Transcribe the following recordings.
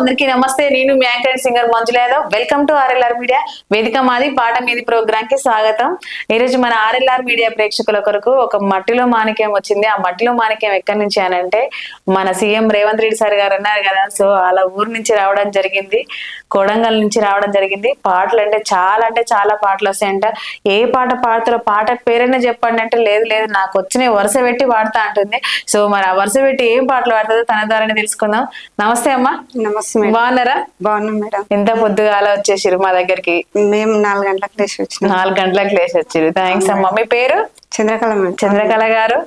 అందరికీ నమస్తే. నేను మీ anchor singer Manjula Yadav. Welcome to RLR media వేదిక మాది పాట మీది ప్రోగ్రామ్కి స్వాగతం. ఈ రోజు మన ఆర్ఎల్ఆర్ మీడియా ప్రేక్షకుల కొరకు ఒక మట్టిలో మాణిక్యం వచ్చింది. ఆ మట్టిలో మాణిక్యం ఎక్కడి నుంచి అని అంటే మన సీఎం రేవంత్ రెడ్డి సార్ గారు అన్నారు కదా. సో అలా ఊరు నుంచి రావడం జరిగింది. కొడంగల్ నుంచి రావడం జరిగింది. పాటలు అంటే చాలా అంటే చాలా పాటలు వస్తాయంట. ఏ పాట పాడతారో పాట పేరైనా చెప్పండి అంటే లేదు లేదు. నాకు వచ్చిన వరుస పెట్టి పాడుతా అంటుంది. సో మరి ఆ వరుస పెట్టి ఏం పాటలు పాడుతుందో తన ద్వారానే తెలుసుకుందాం. నమస్తే అమ్మా. నమస్తే. మేడం. బాగున్నారా? బాగున్నాం మేడం. ఎంత పొద్దుగాల వచ్చేసిరు మా దగ్గరికి? మేము నాలుగు గంటలకు లేచి వచ్చినాం. నాలుగు గంటలకు లేచి వచ్చిరు థ్యాంక్స్ అమ్మా. మీ పేరు? చంద్రకళ మేడం. చంద్రకళ గారు.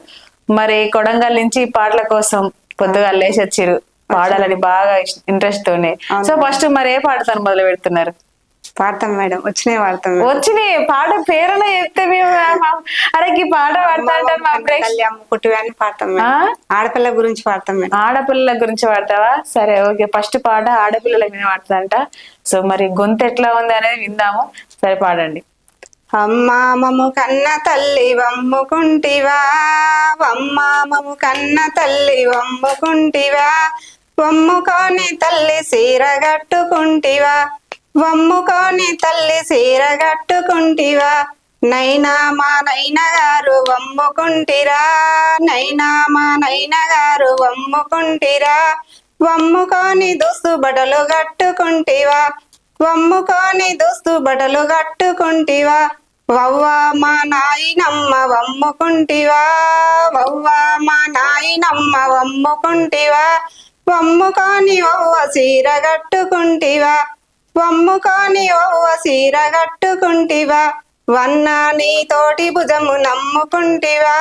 మరి కొడంగల్ నుంచి పాటల కోసం పొద్దుగాల లేచి వచ్చిరు పాడాలని బాగా ఇంట్రెస్ట్ తోనే. సో ఫస్ట్ మరి ఏ పాటతో మొదలు పెడుతున్నారు? పాడతాం మేడం. వచ్చినాయి పాడతాం వచ్చినాయి. పాట పేరున చెప్తే మేము అరే ఈ పాట పాడతా పాడతాం? ఆడపిల్ల గురించి పాడతాం మేడం. ఆడపిల్లల గురించి పాడతావా? సరే ఓకే. ఫస్ట్ పాట ఆడపిల్లల మీద పాడుతుందంట. సో మరి గొంతు ఎట్లా ఉంది అనేది విందాము. సరే పాడండి. అమ్మా మము కన్న తల్లి వమ్ముకుంటివా? అమ్మా మము కన్న తల్లి వమ్ముకుంటివా? వమ్ముకొని తల్లి సీర కట్టుకుంటివా? వమ్ముకొని తల్లి సీర కట్టుకుంటివా? నైనా మా నైన గారు వమ్ముకుంటిరా? నైనా మా నైన గారు వమ్ముకుంటిరా? వమ్ముకొని దుస్తు బడలు కట్టుకుంటివా? వమ్ముకొని దుస్తు బడలు కట్టుకుంటివా? వవ్వ మా నాయనమ్మ వమ్ముకుంటివా? వవ్వ మా నాయనమ్మ వమ్ముకుంటివా? వమ్ముకొని వవ్వ సీర కట్టుకుంటివా? వమ్ముకొని ఓ సీర కట్టుకుంటివా? వన్నా నీ తోటి భుజము నమ్ముకుంటివా?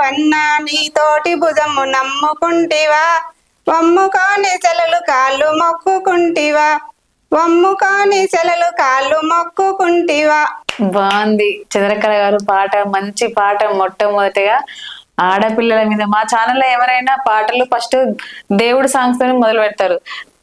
వన్నా నీ తోటి భుజము నమ్ముకుంటివా? వమ్ముకొని సెలలు కాళ్ళు మొక్కుకుంటివా? వమ్ముకొని సెలలు కాళ్ళు మొక్కుకుంటివా? బాగుంది. చంద్రకళ గారు పాట మంచి పాట మొట్టమొదటిగా. ఆడపిల్లల మీద మా ఛానల్లో ఎవరైనా పాటలు ఫస్ట్ దేవుడు సాంగ్స్ తోనే మొదలు పెడతారు.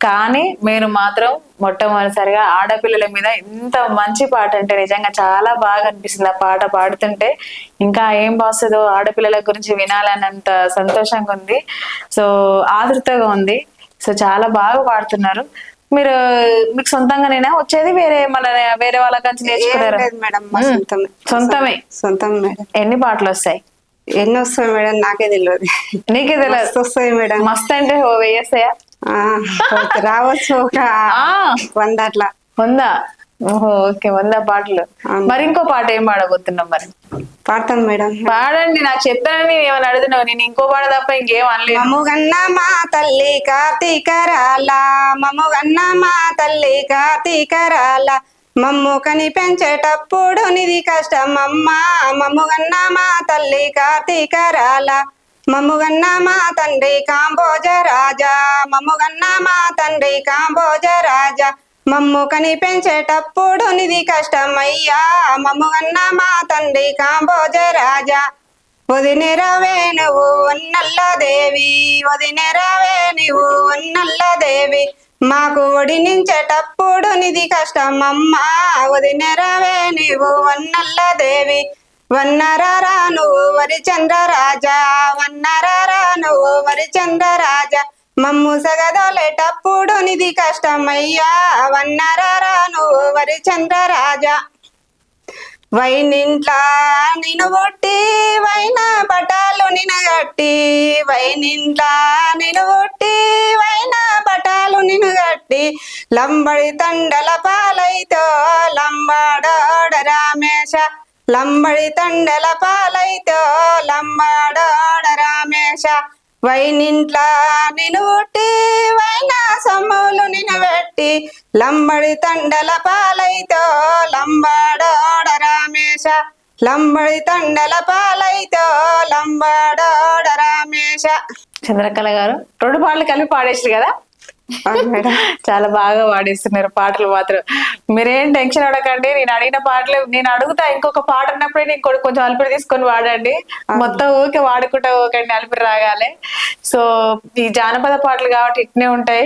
కానీ మీరు మాత్రం మొట్టమొదటిసారిగా ఆడపిల్లల మీద ఇంత మంచి పాట అంటే నిజంగా చాలా బాగా అనిపిస్తుంది. ఆ పాట పాడుతుంటే ఇంకా ఏం బాస్తుందో ఆడపిల్లల గురించి వినాలన్నంత సంతోషంగా ఉంది. సో ఆతృతగా ఉంది. సో చాలా బాగా పాడుతున్నారు. మీరు మీకు సొంతంగానేనా? వచ్చేది వేరే మన వేరే వాళ్ళ కంచి నేర్చుకున్నారా. సొంతమే. సొంతమే. సొంతం మేడం. ఎన్ని పాటలు వస్తాయి? ఎన్ని వస్తాయి మేడం? నాకే తెలియదు నీకే తెలియదు మస్తు వస్తాయి మేడం. మస్త్ అంటే ఓకే. రావచ్చు ఒక వంద అట్లా. వందా. ఓహో ఓకే వంద పాటలు. మరి ఇంకో పాట ఏం పాడబోతున్నాం మరి? పాడతాం మేడం. పాడండి నాకు చెప్తానని ఏమైనా అడుగుతున్నావు? నేను ఇంకో పాట తప్ప ఇంకేం అనలేదు. మముగన్న మా తల్లి కార్తీకరాల మముగన్న మా తల్లి కార్తీకరాల మమ్ము కని పెంచేటప్పుడు నిధి కష్టమమ్మ మమ్ముగన్న మా తల్లి కార్తీకరాల మమ్ముగన్న మా తండ్రి కాంబోజ రాజా. మమ్ముగన్న మా తండ్రి కాంబోజ రాజా. మమ్ము కని పెంచేటప్పుడు నిధి కష్టమయ్యా. మమ్ముగన్న మా తండ్రి కాంబోజ రాజా. వదినెరవే నువ్వు ఉన్నల్ల దేవి. వదినెరవే నువ్వు ఉన్నల్ల దేవి. మాకు ఒడినించేటప్పుడు నిధి కష్టమమ్మా. వదినెరవే నువ్వు వన్నల్ల దేవి. వన్నరారా నువ్వు వరి చంద్రరాజా వన్నరారా నువ్వు వరి చంద్రరాజా. మమ్ము సగదోలేటప్పుడు నిధి కష్టమయ్యా వన్నరారా నువ్వు వరి చంద్రరాజా. వైనింట్లా నిన్ను పుట్టి వైన పటాలు నినగట్టి వైనింట్లా నిన్ను పుట్టి వైన పటాలు నినగట్టి లంబడి తండల పాలైతో లంబాడోడ రామేశ లంబడి తండల పాలైతో లంబడోడ రామేశ. వైనింట్ల నినుటి వైనా వైన సొమ్ములు నినబెట్టి లంబడి తండల పాలైతో లంబడోడ రామేశ. లంబడి తండల పాలైతో లంబడోడ రామేశ. చంద్రకళ గారు రెండు పాటలు కలిపి పాడేసారు కదా? చాలా బాగా పాడిస్తున్నారు పాటలు మాత్రం. మీరేం టెన్షన్ అడగండి నేను అడిగిన పాటలు నేను అడుగుతా ఇంకొక పాట అన్నప్పుడే నేను కొంచెం అలిపిరి తీసుకొని వాడండి. మొత్తం ఊకే వాడుకుంటా ఊకండి అలిపిరి రాగాలి. సో ఈ జానపద పాటలు కాబట్టి ఇట్నే ఉంటాయి.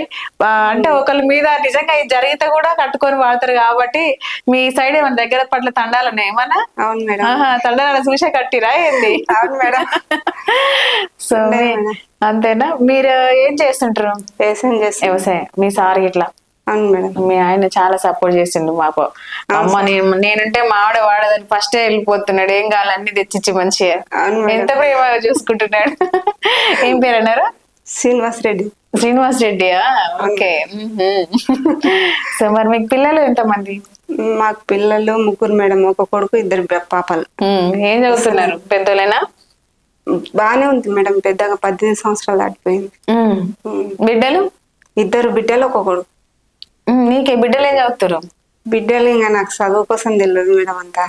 అంటే ఒకరి మీద నిజంగా ఇది జరిగితే కూడా కట్టుకొని వాడతారు కాబట్టి మీ సైడ్ ఏమైనా దగ్గర పట్ల తండాలు ఉన్నాయి ఏమన్నా? అవును మేడం. తండాలు చూసే కట్టిరా ఏంది? అవును మేడం. సో. అంతేనా? మీరు ఏం చేస్తుంటారు? వ్యవసాయం చేస్తాం వ్యవసాయం. మీ సార్ ఇట్లా అవును మేడం. మీ ఆయన చాలా సపోర్ట్ చేసిండు మాకు. అమ్మ నేను నేనంటే మావిడ వాడదని ఫస్ట్ వెళ్ళిపోతున్నాడు. ఏం కావాలి అన్ని తెచ్చిచ్చి మంచిగా. అవును మేడం. ఎంత ప్రేమగా చూసుకుంటున్నాడు. ఏం పేరు అన్నారు శ్రీనివాస్ రెడ్డి. శ్రీనివాస్ రెడ్డియా? ఓకే. సో మరి మీకు పిల్లలు ఎంతమంది? మాకు పిల్లలు ముగ్గురు మేడం. ఒక కొడుకు ఇద్దరు బ- పాపలు. మ్మ్. ఏం చదువుతున్నారు? పెద్దోళ్ళేనా? బాగానే ఉంది మేడం పెద్దగా పద్దెనిమిది సంవత్సరాలు దాటిపోయింది. బిడ్డలు? ఇద్దరు బిడ్డలు ఒక కొడుకు. మ్మ్. నీకే బిడ్డలు ఏం చదువుతారు? బిడ్డలు ఇంకా నాకు చదువు కోసం తెలియదు మేడం అంతా.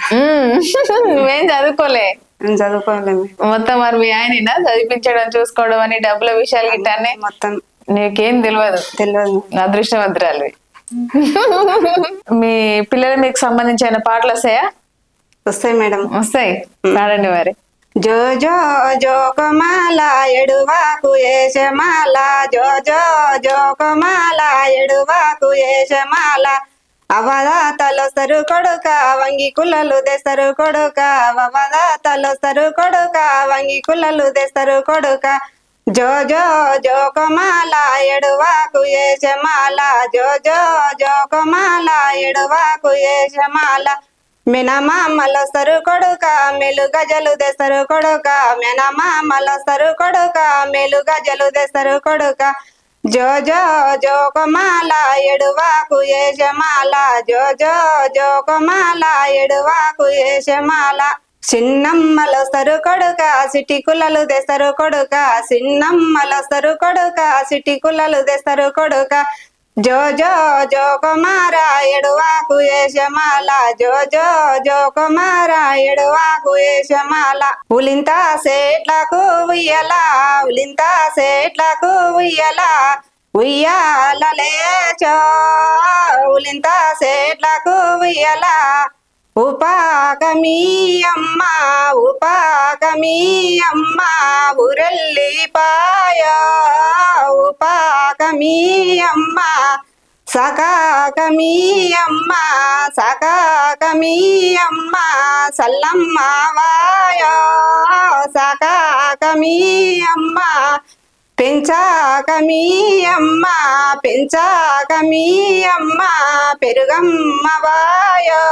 నువ్వేం చదువుకోలే. నేను చదువుకోలేము మొత్తం మరి మీ ఆయననా? చదివించడం చూసుకోవడం అని డబ్బుల విషయాలు గిట్టానే మొత్తం నీకేం తెలియదు తెలియదు అదృష్టవంతురాలు మీ పిల్లలు మీకు సంబంధించిన పాటలు వస్తాయా? వస్తాయి మేడం. వస్తాయి. పాడండి మరి. జో జో జో కొమాల ఎడువాకు ఏషమాల. జో జో జో కొమాల ఎడువాకు ఏషమాల. అవదాతలో సరు కొడుక వంగి కులలు దెసరు కొడుక. అవదాతలో సరు కొడుక వంగి కులలు దెసరు కొడుక. జో జో జో కొమాల ఎడువాకు ఏషమాల. జో జో జో కొమాల ఎడువాకు ఏషమాల. మినమా మలసరు కొడుక మెలు గజలు దెసరు కొడుక. మినమా మలసరు కొడుక మెలు గజలు దెసరు కొడుక. జో జో జో కొమాల ఎడువాకు ఏషమాల జో జో జో కొమాల ఎడువాకు ఏషమాల చిన్నమ్మలో సరు కొడుక సిటి కులలు దెసరు కొడుక. చిన్నమ్మలో సరు కొడుక సిటి కులలు దెసరు కొడుక. జో జో జో కుమార ఎడువాకు ఏషమాల జో జో జో కుమార ఎడువాకు ఏషమాల ఉలింత సేట్లకు ఉయ్యల ఉలింత సేట్లకు ఉయ్యల. ఉయ్యాల లేచో ఉలింత సేట్లకు ఉయ్యల. ఉపాకమీయమ్మ ఉపాకమీ అమ్మ మీ అమ్మ ఉరెల్లి పాయ ఉపాకమీ అమ్మ సకాకమీ అమ్మ అమ్మ సల్లమ్మ వాయ సకాకమీ అమ్మ పెంచాకమీ అమ్మ పెంచాకమీ అమ్మ పెరుగమ్మ వాయో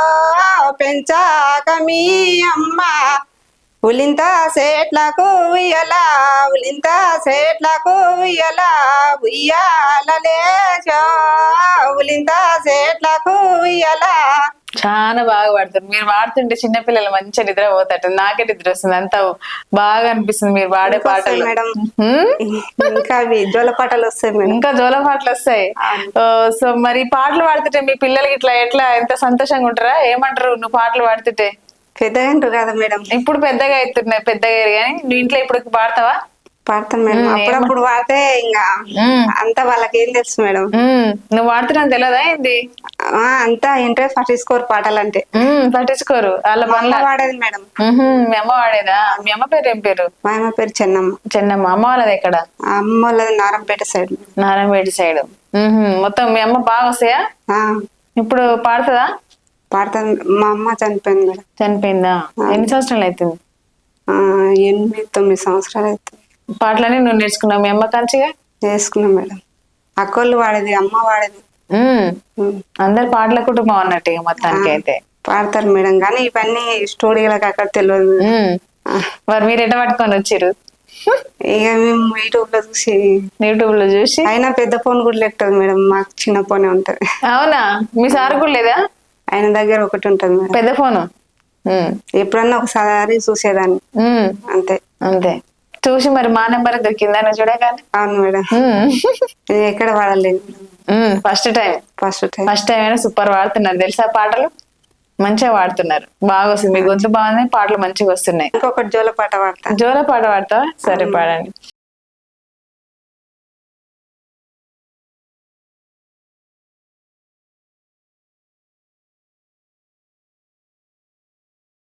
పెంచాకమీ అమ్మ ఉలింత సేట్లకు ఉయ్యల ఉలింత సేట్లకు ఉయ్యల ఉయ్యాల లేచో. ఉలింత సేట్లకు ఉయ్యల. చాలా బాగా పాడతారు. మీరు పాడుతుంటే చిన్నపిల్లలు మంచిగా నిద్ర పోతారు నాకే నిద్ర వస్తుంది. అంత బాగా అనిపిస్తుంది మీరు పాడే పాటలు. మేడం? ఇంకా జోల పాటలు వస్తాయి ఇంకా జోల పాటలు వస్తాయి. సో మరి పాటలు పాడుతుంటే మీ పిల్లలకి ఇట్లా ఎట్లా? ఎంత సంతోషంగా ఉంటారా? ఏమంటారు? నువ్వు పాటలు పాడుతుంటే? పెద్దగా అంటారు కదా మేడం. ఇప్పుడు పెద్దగా అవుతున్నాయి పెద్దగా కానీ నువ్వు ఇంట్లో ఇప్పుడు పాడతావా పాడతాం మేడం. అప్పుడప్పుడు పాడితే ఇంకా. అంతా వాళ్ళకి ఏం తెలుసు మేడం. నువ్వు పాడుతున్నావు తెలియదా ఏంది? అంతా ఇంట్రెస్ట్ పట్టించుకోరు పాటలు అంటే పట్టించుకోరు. వాళ్ళ అమ్మ వాడేది మేడం. మీ అమ్మ వాడేదా? మీ అమ్మ పేరు ఏం పేరు? మా అమ్మ పేరు చెన్నమ్మ. చెన్నమ్మ. అమ్మ వాళ్ళది ఎక్కడ? అమ్మ వాళ్ళది నారంపేట సైడ్. నారాయణపేట సైడ్. మొత్తం మీ అమ్మ బాగా వస్తాయా? ఇప్పుడు పాడుతుందా? పాడుతుంది మా అమ్మ చనిపోయింది మేడం చనిపోయిందా? ఎన్ని సంవత్సరాలు అవుతుంది ఆ, ఎనిమిది తొమ్మిది సంవత్సరాలు అవుతుంది పాటలన్నీ నువ్వు నేర్చుకున్నావు మీ అమ్మ కంచిగా? చేసుకున్నాం మేడం. అక్కోళ్ళు వాడేది అమ్మ వాడేది. ఉమ్. అందరు పాటల కుటుంబం అన్నట్టు ఇక మొత్తానికి అయితే. పాడతారు మేడం కానీ ఇవన్నీ స్టూడియోలకు అక్కడ తెలియదు. ఆ, మరి మీరు ఎట్ట పట్టుకొని వచ్చారు ఇక మేము యూట్యూబ్లో చూసి. యూట్యూబ్లో చూసి? అయినా పెద్ద ఫోన్ కూడా లెక్కదు మేడం మాకు చిన్న ఫోనే ఉంటది. అవునా? మీ సార్ కూడా లేదా? ఆయన దగ్గర ఒకటి ఉంటది మేడం. పెద్ద ఫోను. ఎప్పుడన్నా ఒకసారి చూసేదాన్ని. అంతే. అంతే. చూసి మరి మా నెంబర్ దొరికిందా నువ్వు చూడగానే? అవును మేడం. నేను ఎక్కడ వాడలేదు. First time. First time. First time అయినా సూపర్ వాడుతున్నారు. తెలుసా పాటలు? మంచిగా వాడుతున్నారు. బాగా వస్తుంది. మీ గొంతు బాగుంది పాటలు మంచిగా వస్తున్నాయి. ఇంకొకటి జోల పాట పాడతా. జోల పాట పాడతావా? సరే పాడండి.